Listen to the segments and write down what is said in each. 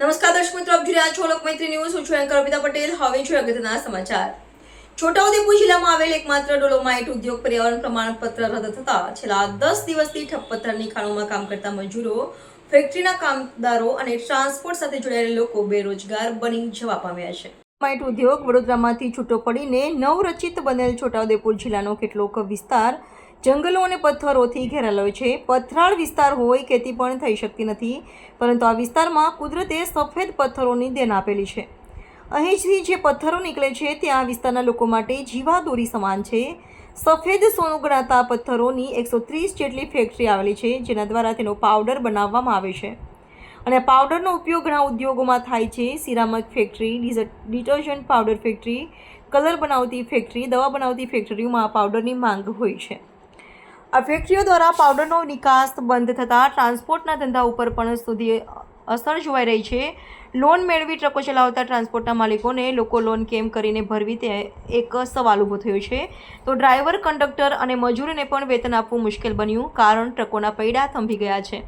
નમસ્કાર દર્શક મિત્રો, આપ જોઈ રહ્યા છો લોકમૈત્રી ન્યૂઝ. હું છું એન્કર અર્પિતા પટેલ. હવે છું અગત્યના સમાચાર. છોટાઉદેપુર જિલ્લામાં આવેલ એકમાત્ર ડોલોમાઇટ ઉદ્યોગ પર્યાવરણ પ્રમાણપત્ર રદ થતા છેલ્લા દસ દિવસથી ઠપ ખાણોમાં કામ કરતા મજૂરો, ફેક્ટરીના કામદારો અને ટ્રાન્સપોર્ટ સાથે જોડાયેલા લોકો બેરોજગાર બની જવા પામ્યા છે. માઇટ ઉદ્યોગ વડોદરામાંથી છૂટો પડીને નવરચિત બનેલ છોટાઉદેપુર જિલ્લાનો કેટલોક વિસ્તાર જંગલો અને પથ્થરોથી ઘેરાયેલો છે. પથરાળ વિસ્તાર હોય ખેતી પણ થઈ શકતી નથી, પરંતુ આ વિસ્તારમાં કુદરતે સફેદ પથ્થરોની દેન આપેલી છે. અહીંથી જે પથ્થરો નીકળે છે, તે આ વિસ્તારના લોકો માટે જીવાદોરી સમાન છે. સફેદ સોનું ગણાતા પથ્થરોની એકસો ત્રીસ જેટલી ફેક્ટરી આવેલી છે, જેના દ્વારા તેનો પાવડર બનાવવામાં આવે છે. અને પાવડરનો ઉપયોગ ઘણા ઉદ્યોગોમાં થાય છે. Ceramic factory detergent powder factory, colour બનાવતી ફેક્ટરી, દવા બનાવતી ફેક્ટરીઓમાં પાવડરની માંગ હોય છે. આ ફેક્ટરીઓ દ્વારા પાવડરનો નિકાસ બંધ થતાં ટ્રાન્સપોર્ટના ધંધા ઉપર પણ સુધી અસર જોવાઈ રહી છે. લોન મેળવી ટ્રકો ચલાવતા ટ્રાન્સપોર્ટના માલિકોને લોકો લોન કેમ કરીને ભરવી તે એક સવાલ ઊભો થયો છે. તો ડ્રાઈવર કંડક્ટર અને મજૂરને પણ વેતન આપવું મુશ્કેલ બન્યું, કારણ ટ્રકોના પૈડા થંભી ગયા છે.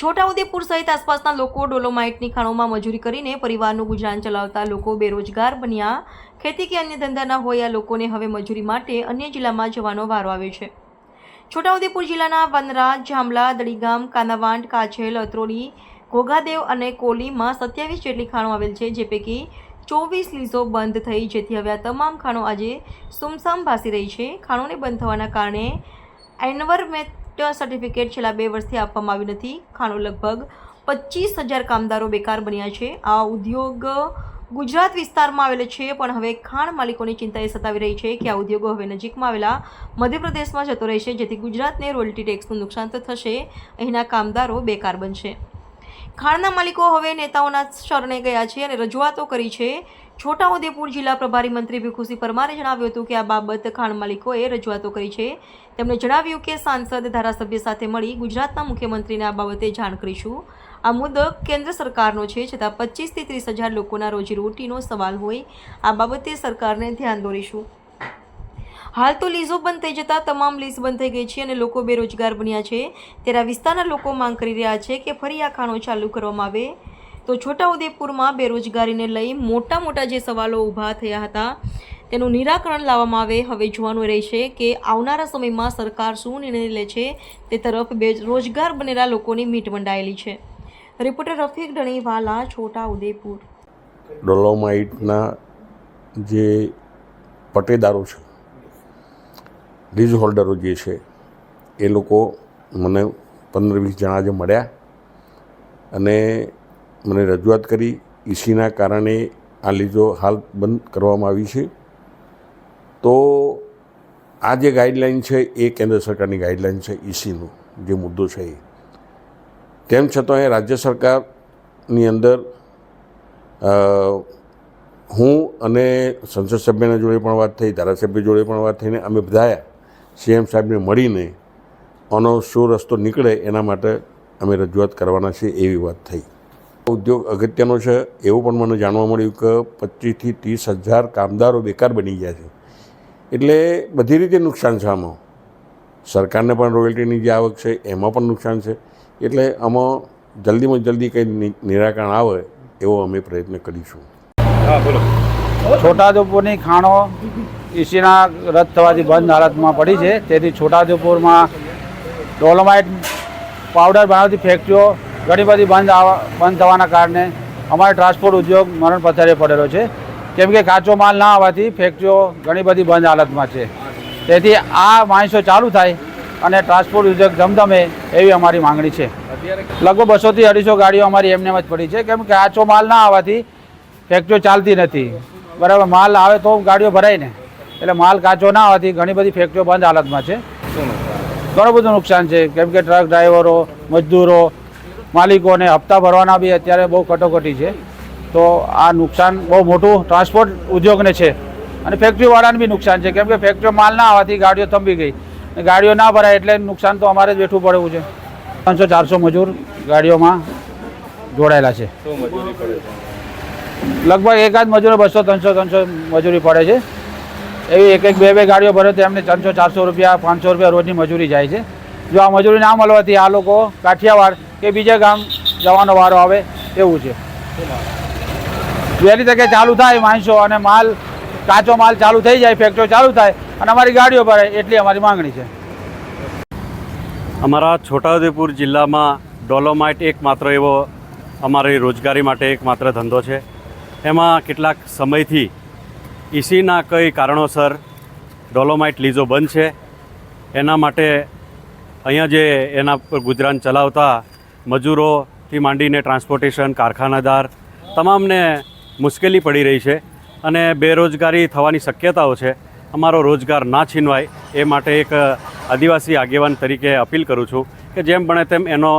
છોટાઉદેપુર સહિત આસપાસના લોકો ડોલોમાઇટની ખાણોમાં મજૂરી કરીને પરિવારનું ગુજરાન ચલાવતા લોકો બેરોજગાર બન્યા. ખેતી કે અન્ય ધંધાના હોય, આ લોકોને હવે મજૂરી માટે અન્ય જિલ્લામાં જવાનો વારો આવ્યો છે. છોટાઉદેપુર જિલ્લાના વનરા, જામલા, દડીગામ કાનાવાંટ કાછેલ અત્રોડી, ઘોઘાદેવ અને કોલીમાં સત્યાવીસ જેટલી ખાણો આવેલ છે, જે પૈકી ચોવીસ લીઝો બંધ થઈ, જેથી હવે આ તમામ ખાણો આજે સુમસામ ભાસી રહી છે. ખાણોને બંધ થવાના કારણે એન્વરમેન્ટ સર્ટિફિકેટ છેલ્લા બે વર્ષથી આપવામાં આવ્યું નથી. ખાણો લગભગ પચીસ હજાર કામદારો બેકાર બન્યા છે. આ ઉદ્યોગ ગુજરાત વિસ્તારમાં આવેલો છે, પણ હવે ખાણ માલિકોની ચિંતા એ સતાવી રહી છે કે આ ઉદ્યોગો હવે નજીકમાં આવેલા મધ્યપ્રદેશમાં જતો રહેશે, જેથી ગુજરાતને રોયલ્ટી ટેક્સનું નુકસાન તો થશે. અહીંના કામદારો બેકાર બનશે. ખાણના માલિકો હવે નેતાઓના શરણે ગયા છે અને રજૂઆતો કરી છે છોટાઉદેપુર જિલ્લા પ્રભારી મંત્રી ભીખુસિંહ પરમારે જણાવ્યું હતું કે આ બાબત ખાણ માલિકોએ રજૂઆતો કરી છે. તેમણે જણાવ્યું કે સાંસદ, ધારાસભ્ય સાથે મળી ગુજરાતના મુખ્યમંત્રીને આ બાબતે જાણ કરીશું. આ મુદ્દો કેન્દ્ર સરકારનો છે, છતાં પચીસથી ત્રીસ હજાર લોકોના રોજીરોટીનો સવાલ હોય, આ બાબતે સરકારને ધ્યાન દોરીશું. હાલ તો લીઝો બંધ થઈ જતાં તમામ લીઝ બંધ થઈ ગઈ છે અને લોકો બેરોજગાર બન્યા છે. ત્યારે વિસ્તારના લોકો માંગ કરી રહ્યા છે કે ફરી આ ખાણો ચાલુ કરવામાં આવે. તો છોટાઉદેપુરમાં બેરોજગારીને લઈ મોટા મોટા જે સવાલો ઊભા થયા હતા, તેનું નિરાકરણ લાવવામાં આવે હવે જોવાનું રહેશે કે આવનારા સમયમાં સરકાર શું નિર્ણય લે છે તે તરફ બેરોજગાર બનેલા લોકોની મીટ મંડાયેલી છે. રિપોર્ટર રફીક છોટા છોટાઉદેપુર. ડોલોમાઇટના જે પટેદારો છે, લીઝ હોલ્ડરો જે છે, એ લોકો મને પંદર વીસ જણા જે મળ્યા અને મને રજૂઆત કરી. ઈસીના કારણે આ લીધો હાલ બંધ કરવામાં આવી છે. તો આ જે ગાઈડલાઇન છે એ કેન્દ્ર સરકારની ગાઈડલાઇન છે ઈસીનું જે મુદ્દો છે એ. તેમ છતાં એ રાજ્ય સરકારની અંદર હું અને સંસદ સભ્યના જોડે પણ વાત થઈ, ધારાસભ્ય જોડે પણ વાત થઈને અમે બધાએ સીએમ સાહેબને મળીને આનો શું રસ્તો નીકળે એના માટે અમે રજૂઆત કરવાના છીએ એવી વાત થઈ. ઉદ્યોગ અગત્યનો છે. એવું પણ મને જાણવા મળ્યું કે પચીસથી ત્રીસ હજાર કામદારો બેકાર બની ગયા છે. એટલે બધી રીતે નુકસાન છે આમાં. સરકારને પણ રોયલ્ટીની જે આવક છે એમાં પણ નુકસાન છે. એટલે આમાં જલ્દીમાં જલ્દી કંઈ નિરાકરણ આવે એવો અમે પ્રયત્ન કરીશું. છોટાઉદેપુરની ખાણો ઈસીના રદ થવાથી બંધ હાલતમાં પડી છે. તેથી છોટાઉદેપુરમાં ડોલોમાઇટ પાવડર બનાવતી ફેક્ટરીઓ ઘણી બધી બંધ બંધ થવાના કારણે અમારો ટ્રાન્સપોર્ટ ઉદ્યોગ મરણ પથ્થરે પડેલો છે. કેમ કે કાચો માલ ના આવવાથી ફેક્ટરીઓ ઘણી બધી બંધ હાલતમાં છે. તેથી આ માણસો ચાલુ થાય અને ટ્રાન્સપોર્ટ ઉદ્યોગ ધમધમે એવી અમારી માંગણી છે. લગભગ બસોથી અઢીસો ગાડીઓ અમારી એમને જ પડી છે. કેમ કે કાચો માલ ના આવવાથી ફેક્ટરીઓ ચાલતી નથી. બરાબર, માલ આવે તો ગાડીઓ ભરાય ને. એટલે માલ કાચો ના આવવાથી ઘણી બધી ફેક્ટરીઓ બંધ હાલતમાં છે. ઘણું બધું નુકસાન છે. કેમ કે ટ્રક ડ્રાઈવરો, મજદૂરો માલિકોને હપ્તા ભરવાના બી અત્યારે બહુ કટોકટી છે. તો આ નુકસાન બહુ મોટું ટ્રાન્સપોર્ટ ઉદ્યોગને છે. અને ફેક્ટરીવાળાને બી નુકસાન છે. કેમ કે ફેક્ટરીઓ માલ ના આવવાથી ગાડીઓ થંભી ગઈ. અને ગાડીઓ ના ભરાય એટલે નુકસાન તો અમારે જ બેઠવું પડવું છે. ત્રણસો ચારસો મજૂર ગાડીઓમાં જોડાયેલા છે. લગભગ એકાદ મજૂરો બસો ત્રણસો ત્રણસો મજૂરી પડે છે. એવી એક એક બે બે ગાડીઓ ભરે તો એમને ત્રણસો ચારસો રૂપિયા પાંચસો રૂપિયા રોજની મજૂરી જાય છે. જો આ મજૂરી ના મળવાથી આ લોકો કાઠિયાવાડ કે બીજા ગામ જવાનો વારો આવે એવું છે. વહેલી તકે ચાલુ થાય માણસો અને માલ, કાચો માલ ચાલુ થઈ જાય ફેક્ટરી ચાલુ થાય અને અમારી ગાડીઓ ભરે એટલી અમારી માંગણી છે. અમારા છોટાઉદેપુર જિલ્લામાં ડોલોમાઇટ એકમાત્ર એવો અમારી રોજગારી માટે એકમાત્ર ધંધો છે. એમાં કેટલાક સમયથી ઈસીના કઈ કારણોસર ડોલોમાઇટ લીઝો બંધ છે. એના માટે અહીંયા જે એના પર ગુજરાન ચલાવતા મજૂરોથી માંડીને ટ્રાન્સપોર્ટેશન, કારખાનાદાર, તમામને મુશ્કેલી પડી રહી છે અને બેરોજગારી થવાની શક્યતાઓ છે. અમારો રોજગાર ના છીનવાય એ માટે એક આદિવાસી આગેવાન તરીકે અપીલ કરું છું કે જેમ બને તેમ એનો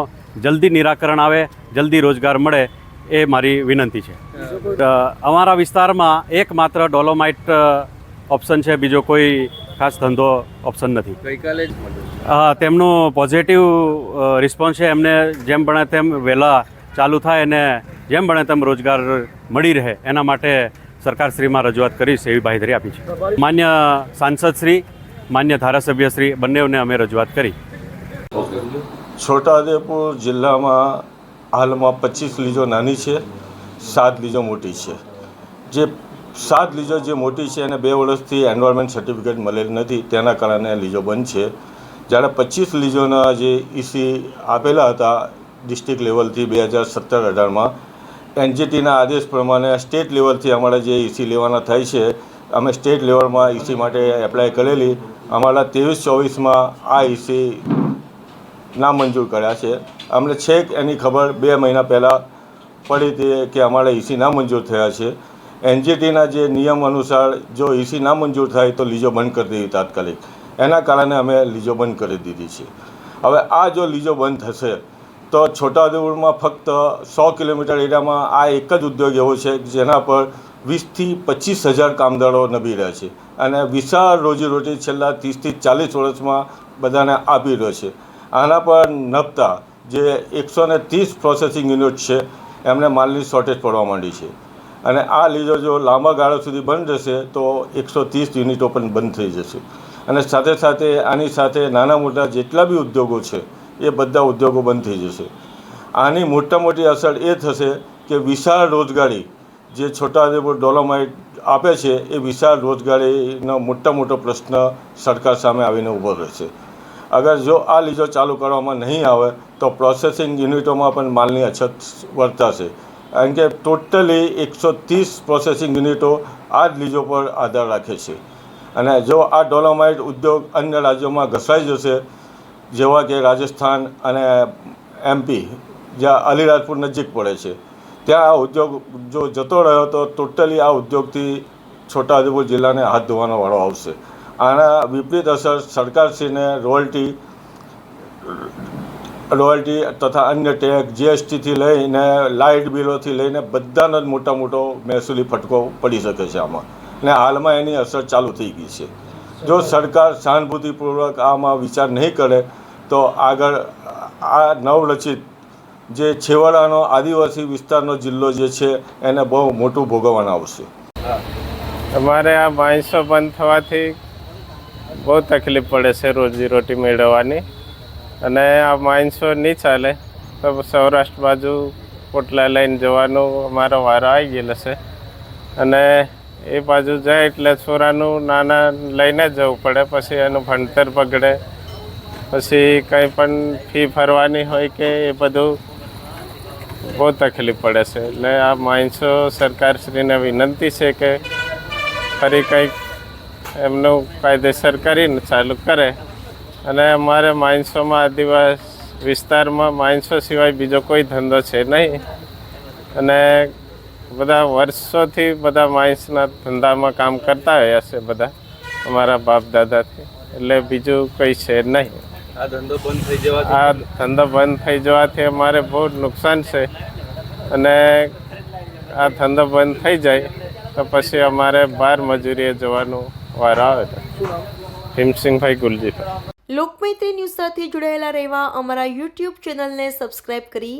જલ્દી નિરાકરણ આવે, જલ્દી રોજગાર મળે એ મારી વિનંતી છે. અમારા વિસ્તારમાં એકમાત્ર ડોલોમાઇટ ઓપ્શન છે, બીજો કોઈ ખાસ ધંધો ઓપ્શન નથી. ગઈકાલે જ તેમનું પોઝિટિવ રિસ્પોન્સ છે. એમને જેમ બને તેમ વહેલા ચાલુ થાય અને જેમ બને તેમ રોજગાર મળી રહે. એના માટે સરકારશ્રીમાં રજૂઆત કરીશ એવી બાંહેધરી આપી છે. માન્ય સાંસદશ્રી માન્ય ધારાસભ્યશ્રી બંનેઓને અમે રજૂઆત કરી. છોટાઉદેપુર જિલ્લામાં હાલમાં પચીસ લીજો નાની છે, સાત લીજો મોટી છે. જે સાત લીજો જે મોટી છે એને બે વર્ષથી એન્વાયરમેન્ટ સર્ટિફિકેટ મળેલ નથી. તેના કારણે લીજો બંધ છે. જ્યારે પચીસ લીજોના જે ઈસી આપેલા હતા ડિસ્ટ્રિક્ટ લેવલથી બે હજાર સત્તર અઢારમાં, એનજીટીના આદેશ પ્રમાણે સ્ટેટ લેવલથી અમારા જે ઈસી લેવાના થાય છે, અમે સ્ટેટ લેવલમાં ઈસી માટે એપ્લાય કરેલી. અમારા ત્રેવીસ ચોવીસમાં આ ઈસી નામંજૂર કર્યા છે. અમને છેક એની ખબર બે મહિના પહેલાં પડી હતી કે અમારા ઈસી નામંજૂર થયા છે. એનજીટીના જે નિયમ અનુસાર જો ઈસી નામંજૂર થાય તો લીજો બંધ કરી દેવી તાત્કાલિક. એના કારણે અમે લીજો બંધ કરી દીધી છે. હવે આ જો લીજો બંધ થશે, તો છોટાઉદેપુરમાં ફક્ત સો કિલોમીટર એરિયામાં આ એક જ ઉદ્યોગ એવો છે જેના પર વીસથી પચીસ હજાર કામદારો નભી રહ્યા છે અને વિશાળ રોજીરોટી છેલ્લા ત્રીસથી ચાલીસ વર્ષમાં બધાને આપી રહ્યો છે. આના પર નભતા જે એકસો ને ત્રીસ પ્રોસેસિંગ યુનિટ છે, એમને માલની શોર્ટેજ પડવા માંડી છે. અને આ લીધો જો લાંબા ગાળા સુધી બંધ રહેશે, તો એકસો ત્રીસ યુનિટો પણ બંધ થઈ જશે. અને સાથે સાથે આની સાથે નાના મોટા જેટલા બી ઉદ્યોગો છે, એ બધા ઉદ્યોગો બંધ થઈ જશે. આની મોટા મોટી અસર એ થશે કે વિશાળ રોજગારી જે છોટાઉદેપુર ડોલોમાઇટ આપે છે, એ વિશાળ રોજગારીનો મોટા મોટો પ્રશ્ન સરકાર સામે આવીને ઊભો રહેશે. અગર જો આ લીજો ચાલુ કરવામાં નહીં આવે, તો પ્રોસેસિંગ યુનિટોમાં પણ માલની અછત વર્તાશે. કારણ કે ટોટલી એકસો ત્રીસ પ્રોસેસિંગ યુનિટો આ જ લીજો પર આધાર રાખે છે. અને જો આ ડોલોમાઇટ ઉદ્યોગ અન્ય રાજ્યોમાં ઘસાઈ જશે, જેવા કે રાજસ્થાન અને એમપી જ્યાં અલીરાજપુર નજીક પડે છે, ત્યાં આ ઉદ્યોગ જો જતો રહ્યો તો ટોટલી આ ઉદ્યોગથી છોટાઉદેપુર જિલ્લાને હાથ ધોવાનો વાળો આવશે. આના વિપરીત અસર સરકારશ્રીને રોયલ્ટી રોયલ્ટી તથા અન્ય ટેક્સ જીએસટીથી લઈને લાઇટ બિલોથી લઈને બધાનો જ મોટા મોટો મહેસૂલી ફટકો પડી શકે છે આમાં. અને હાલમાં એની અસર ચાલુ થઈ ગઈ છે. જો સરકાર સહાનુભૂતિપૂર્વક આમાં વિચાર નહીં કરે, તો આગળ આ નવરચિત જે છેવાડાનો આદિવાસી વિસ્તારનો જિલ્લો જે છે, એને બહુ મોટું ભોગવવાનું આવશે. અમારે આ માણસો બંધ થવાથી બહુ તકલીફ પડે છે રોજીરોટી મેળવવાની. અને આ માણસો નહીં ચાલે, તો સૌરાષ્ટ્ર બાજુ પોટલા લઈને જવાનું અમારો વારો આવી ગયેલો છે. અને એ બાજુ જાય એટલે છોરાનું નાના લઈને જવું પડે, પછી એનું ભણતર બગડે, પછી કંઈ પણ ફી ભરવાની હોય કે એ બધું બહુ તકલીફ પડે છે. એટલે આ માણસો સરકારશ્રીને વિનંતી છે કે ફરી કંઈક એમનું કાયદેસર કરીને ચાલુ કરે. અને અમારે માણસોમાં આદિવાસ વિસ્તારમાં માણસો સિવાય બીજો કોઈ ધંધો છે નહીં. અને બધા વર્ષોથી બધા માણસના ધંધામાં કામ કરતા રહ્યા છે બધા અમારા બાપ દાદાથી. એટલે બીજું કંઈ છે નહીં. આ ધંધો બંધ થઈ જવાથી? આ ધંધો બંધ થઈ જવાથી અમારે બહુ નુકસાન છે. અને આ ધંધો બંધ થઈ જાય તો પછી અમારે બહાર મજૂરીએ જવાનું વાર આવે ભીમસિંહભાઈ ગુલજીભાઈ લોકમૈત્રી ન્યૂઝ સાથે જોડાયેલા રહેવા અમારા યુટ્યુબ ચેનલને સબસ્ક્રાઇબ કરી